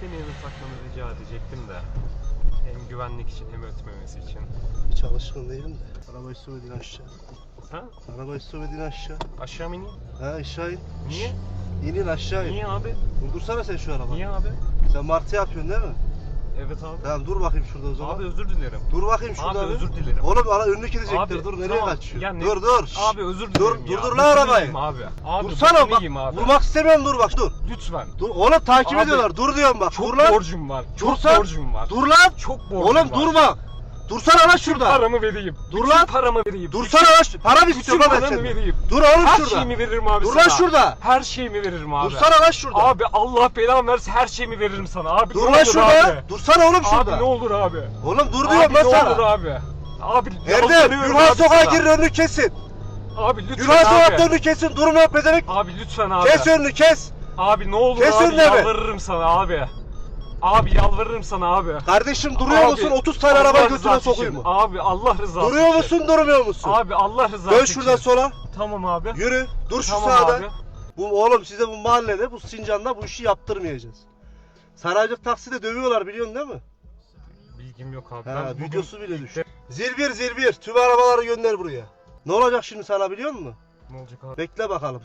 kemerini takmanı rica edecektim de. Hem güvenlik için hem ötmemesi için. Hiç alışkın değilim de. Arabayı sürmedin aşağı. Ha? Arabayı sürmedin aşağı. Aşağı mı ineyim? Ha aşağı in. Niye? İnin aşağı in. Niye abi? Durdursana sen şu arabayı. Niye abi? Sen martı yapıyorsun değil mi? Evet abi. Tamam dur bakayım şurada o zaman. Abi özür dilerim. Dur bakayım şurada Abi özür dilerim. Oğlum ara önlük gidecektir. Abi, dur nereye tamam. kaçıyorsun? Ya ne- Dur dur. Abi özür Dur, dilerim ya. durdur Botunu lan arabayı. yiyeyim Abi. Abi Dursana bak. abi. Vurmak istemiyorum dur bak dur. Lütfen. Dur oğlum takip Abi, ediyorlar. Dur diyorum bak. Çok dur lan. borcum var. Çok Dursan. borcum var. Dur lan. Çok borcum Oğlum var. durma. Dursana lan şurada. Paramı vereyim. Dur Bütün lan. paramı vereyim. Dursana lan. şu- Para mı Bütün istiyorum lan ben paramı senden? vereyim. Dur oğlum Her şurada. şeyimi veririm abi Dur sana. lan şurada. Her şeyimi veririm abi. Dursana lan şurada. Abi Allah belamı versin her şeyimi veririm sana abi. Dur ne lan olur şurada. Abi. Dursana oğlum şurada. Abi ne olur abi. Oğlum dur Abi diyorum ne lan sana. olur abi. Abi Erdem yalvarıyorum Gülhan abi sokağa sana. girin önünü kesin. Abi lütfen Gülhan sokakta abi. önünü kesin. Durma pezevenk. Abi lütfen abi. Kes önünü kes. Abi ne olur Kes abi önüne be. yalvarırım sana abi. Abi yalvarırım sana abi. Kardeşim duruyor Abi, musun? 30 tane Allah araba götüne rızası sokayım için. mı? Abi Allah rızası Duruyor için. musun durmuyor musun? Abi Allah rızası Dön için. şuradan sola. Tamam abi. Yürü. Dur şu Tamam sağda. abi. Bu oğlum size bu mahallede bu Sincan'da bu işi yaptırmayacağız. Saraycık takside dövüyorlar biliyorsun değil mi? Bilgim yok abi. Ha, bugün- videosu bile düş. Zil bir zil bir. Tüm arabaları gönder buraya. Ne olacak şimdi sana biliyor musun? Ne olacak abi? Bekle bakalım.